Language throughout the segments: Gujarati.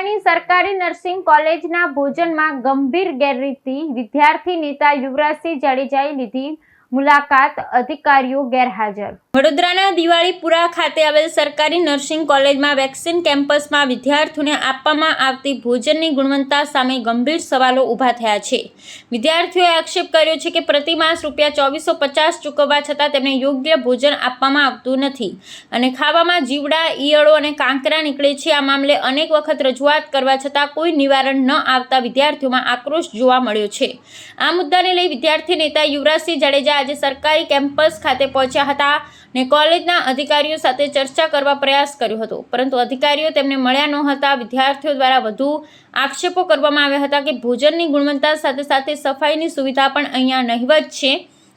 વડોદરાની સરકારી નર્સિંગ કોલેજના ભોજનમાં ગંભીર ગેરરીતિ. વિદ્યાર્થી નેતા યુવરાજસિંહ જાડેજાએ લીધી મુલાકાત અધિકારીઓ ગેરહાજર. વડોદરાના દિવાળીપુરા ખાતે આવેલ સરકારી નર્સિંગ કોલેજમાં વેક્સિન કેમ્પસમાં વિદ્યાર્થીઓને આપવામાં આવતી ભોજનની ગુણવત્તા સામે ગંભીર સવાલો ઊભા થયા છે. વિદ્યાર્થીઓએ આક્ષેપ કર્યો છે કે પ્રતિ માસ રૂપિયા ચોવીસો પચાસ ચૂકવવા છતાં તેમને યોગ્ય ભોજન આપવામાં આવતું નથી અને ખાવામાં જીવડા, ઈયળો અને કાંકરા નીકળે છે. આ મામલે અનેક વખત રજૂઆત કરવા છતાં કોઈ નિવારણ ન આવતા વિદ્યાર્થીઓમાં આક્રોશ જોવા મળ્યો છે. આ મુદ્દાને લઈ વિદ્યાર્થી નેતા યુવરાજસિંહ જાડેજા આજે સરકારી કેમ્પસ ખાતે પહોંચ્યા હતા ને કોલેજના અધિકારીઓ સાથે ચર્ચા કરવા પ્રયાસ કર્યો હતો. પરંતુ અધિકારીઓ તેમને મળ્યા ન હતા. વિદ્યાર્થીઓ દ્વારા વધુ આક્ષેપો કરવામાં આવ્યા હતા કે ભોજનની ગુણવત્તા સાથે સાથે સફાઈની સુવિધા પણ અહીંયા નહિવત છે.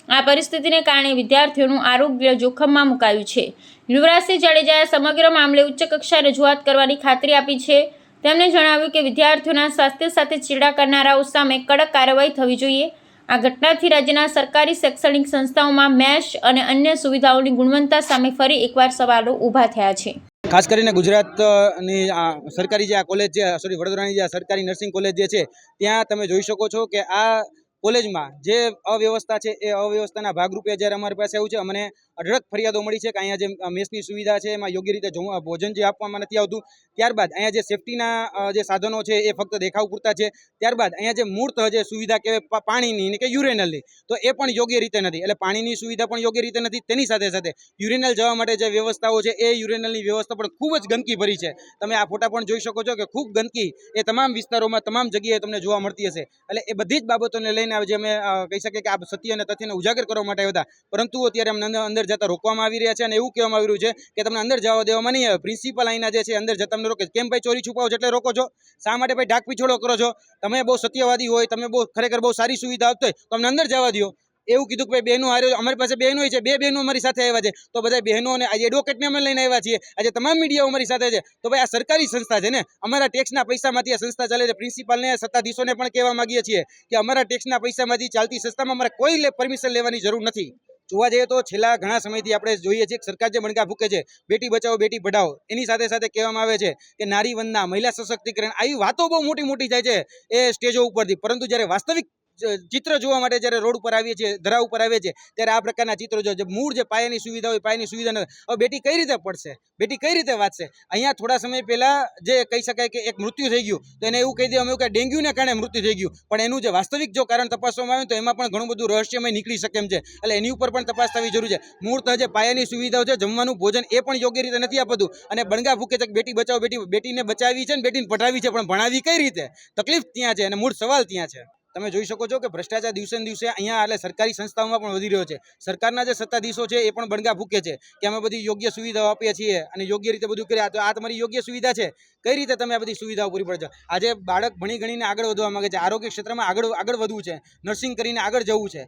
આ પરિસ્થિતિને કારણે વિદ્યાર્થીઓનું આરોગ્ય જોખમમાં મુકાયું છે. યુવરાજસિંહ જાડેજાએ સમગ્ર મામલે ઉચ્ચ કક્ષા રજૂઆત કરવાની ખાતરી આપી છે. તેમણે જણાવ્યું કે વિદ્યાર્થીઓના સ્વાસ્થ્ય સાથે ચીડા કરનારાઓ સામે કડક કાર્યવાહી થવી જોઈએ. આ ઘટનાથી રાજ્યના સરકારી શૈક્ષણિક સંસ્થાઓમાં મેશ અને અન્ય સુવિધાઓની ગુણવત્તા સામે ફરી એકવાર સવાલો ઊભા થયા છે. ખાસ કરીને ગુજરાતની આ સરકારી જે આ કોલેજ છે સોરી વડોદરાની જે સરકારી નર્સિંગ કોલેજ જે છે, ત્યાં તમે જોઈ શકો છો કે આ કોલેજમાં જે અવ્યવસ્થા છે એ અવ્યવસ્થાના ભાગરૂપે જ્યારે અમારી પાસે આવ્યું છે, અમને અઢળક ફરિયાદો મળી છે કે અહીંયા જે મેસની સુવિધા છે, એમાં યોગ્ય રીતે ભોજન જે આપવામાં નથી આવતું, ત્યારબાદ અહીંયા જે સેફટીના જે સાધનો છે એ ફક્ત દેખાવ પૂરતા છે, ત્યારબાદ અહીંયા જે મૂર્ત જે સુવિધા કહેવાય પાણીની કે યુરેનલની તો એ પણ યોગ્ય રીતે નથી. એટલે પાણીની સુવિધા પણ યોગ્ય રીતે નથી, તેની સાથે સાથે યુરેનલ જવા માટે જે વ્યવસ્થાઓ છે એ યુરેનલની વ્યવસ્થા પણ ખૂબ જ ગંદકી ભરી છે. તમે આ ફોટા પણ જોઈ શકો છો કે ખૂબ ગંદકી એ તમામ વિસ્તારોમાં, તમામ જગ્યાએ તમને જોવા મળતી હશે. એટલે એ બધી જ બાબતોને લઈને આજે અમે કહી શકીએ કે આ સત્ય અને તથ્યને ઉજાગર કરવા માટે આવ્યા હતા. પરંતુ અત્યારે અમને અંદર- અંદર જતા રોકવામાં આવી રહ્યા છે અને એવું કહેવામાં આવી રહ્યું છે કે તમને અંદર જવા દેવામાં નહીં આવે. પ્રિન્સિપલ અહીંના જે છે અંદર જતા તમને રોકે કેમ ભાઈ ચોરી છુપાવો એટલે રોકો છો? શા માટે ભાઈ ઢાક પીછોડો કરો છો? તમે બહુ સત્યવાદી હોય, તમે બહુ ખરેખર બહુ સારી સુવિધા આપતો હોય, તો અમને અંદર જવા દો એવું કીધું કે ભાઈ બહેનો હારે અમારી પાસે બહેનો છે, બે બહેનો અમારી સાથે આવ્યા છે. તો બધા બહેનો અને આજે એડવોકેટને અમે લઈને આવ્યા છીએ. આજે તમામ મીડિયાઓ અમારી સાથે છે. તો ભાઈ આ સરકારી સંસ્થા છે ને, અમારા ટેક્સના પૈસામાંથી આ સંસ્થા ચાલે છે. પ્રિન્સિપાલને સત્તાધીશોને પણ કહેવા માગીએ છીએ કે અમારા ટેક્સના પૈસામાંથી ચાલતી સંસ્થામાં અમારે કોઈ પરમિશન લેવાની જરૂર નથી. જોવા જઈએ તો છેલ્લા ઘણા સમયથી આપણે જોઈએ છીએ સરકાર જે મણકા ફૂકે છે, બેટી બચાવો, બેટી પઢાઓ, એની સાથે સાથે કહેવામાં આવે છે કે નારી વંદના, મહિલા સશક્તિકરણ, આવી વાતો બહુ મોટી મોટી જાય છે એ સ્ટેજો ઉપરથી. પરંતુ જ્યારે વાસ્તવિક ચિત્ર જોવા માટે જ્યારે રોડ ઉપર આવીએ છીએ, ધરા ઉપર આવીએ છીએ, ત્યારે આ પ્રકારના ચિત્રો જો મૂળ જે પાયાની સુવિધા હોય, પાયાની સુવિધા નથી હવે બેટી કઈ રીતે પડશે? બેટી કઈ રીતે વાંચશે? અહીંયા થોડા સમય પહેલાં જે કહી શકાય કે એક મૃત્યુ થઈ ગયું, તો એને એવું કહી દેવામાં આવ્યું કે ડેન્ગ્યુને કારણે મૃત્યુ થઈ ગયું. પણ એનું જે વાસ્તવિક જો કારણ તપાસવામાં આવે તો એમાં પણ ઘણું બધું રહસ્યમય નીકળી શકે એમ છે. એટલે એની ઉપર પણ તપાસ થવી જરૂરી છે. મૂળ તો જે પાયાની સુવિધાઓ છે, જમવાનું, ભોજન, એ પણ યોગ્ય રીતે નથી આપતું. અને બણગા ફૂકે છે બેટી બચાવો, બેટી, બેટીને બચાવી છે ને, બેટીને પઢાવી છે, પણ ભણાવી કઈ રીતે? તકલીફ ત્યાં છે અને મૂળ સવાલ ત્યાં છે. તમે જોઈ શકો છો કે ભ્રષ્ટાચાર દિવસે દિવસે અહીંયા એટલે સરકારી સંસ્થાઓમાં પણ વધી રહ્યો છે. સરકારના જે સત્તાધીશો છે એ પણ બણગા ભૂકે છે કે અમે બધી યોગ્ય સુવિધાઓ આપીએ છીએ અને યોગ્ય રીતે બધું કર્યા તો આ તમારી યોગ્ય સુવિધા છે. કઈ રીતે તમે આ બધી સુવિધાઓ પૂરી પડે આજે બાળક ભણી ગણીને આગળ વધવા માંગે છે. આરોગ્ય ક્ષેત્રમાં આગળ આગળ વધવું છે. નર્સિંગ કરીને આગળ જવું છે.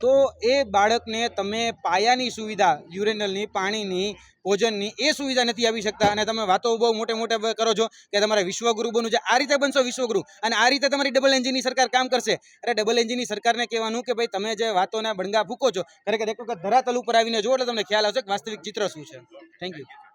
તો એ બાળકને તમે પાયાની સુવિધા યુરેનલની પાણીની, ભોજનની, એ સુવિધા નથી આવી શકતા. અને તમે વાતો બહુ મોટે મોટે કરો છો કે તમારે વિશ્વગુરુ બનવું છે. આ રીતે બનશો વિશ્વગુરુ. અને આ રીતે તમારી ડબલ એન્જિનની સરકાર કામ કરશે. અરે ડબલ એન્જિનની સરકારને કહેવાનું કે ભાઈ તમે જે વાતોના બણગા ફૂકો છો, ખરેખર એક વખત ધરાતલ ઉપર આવીને જુઓ એટલે તમને ખ્યાલ આવશે કે વાસ્તવિક ચિત્ર શું છે. Thank you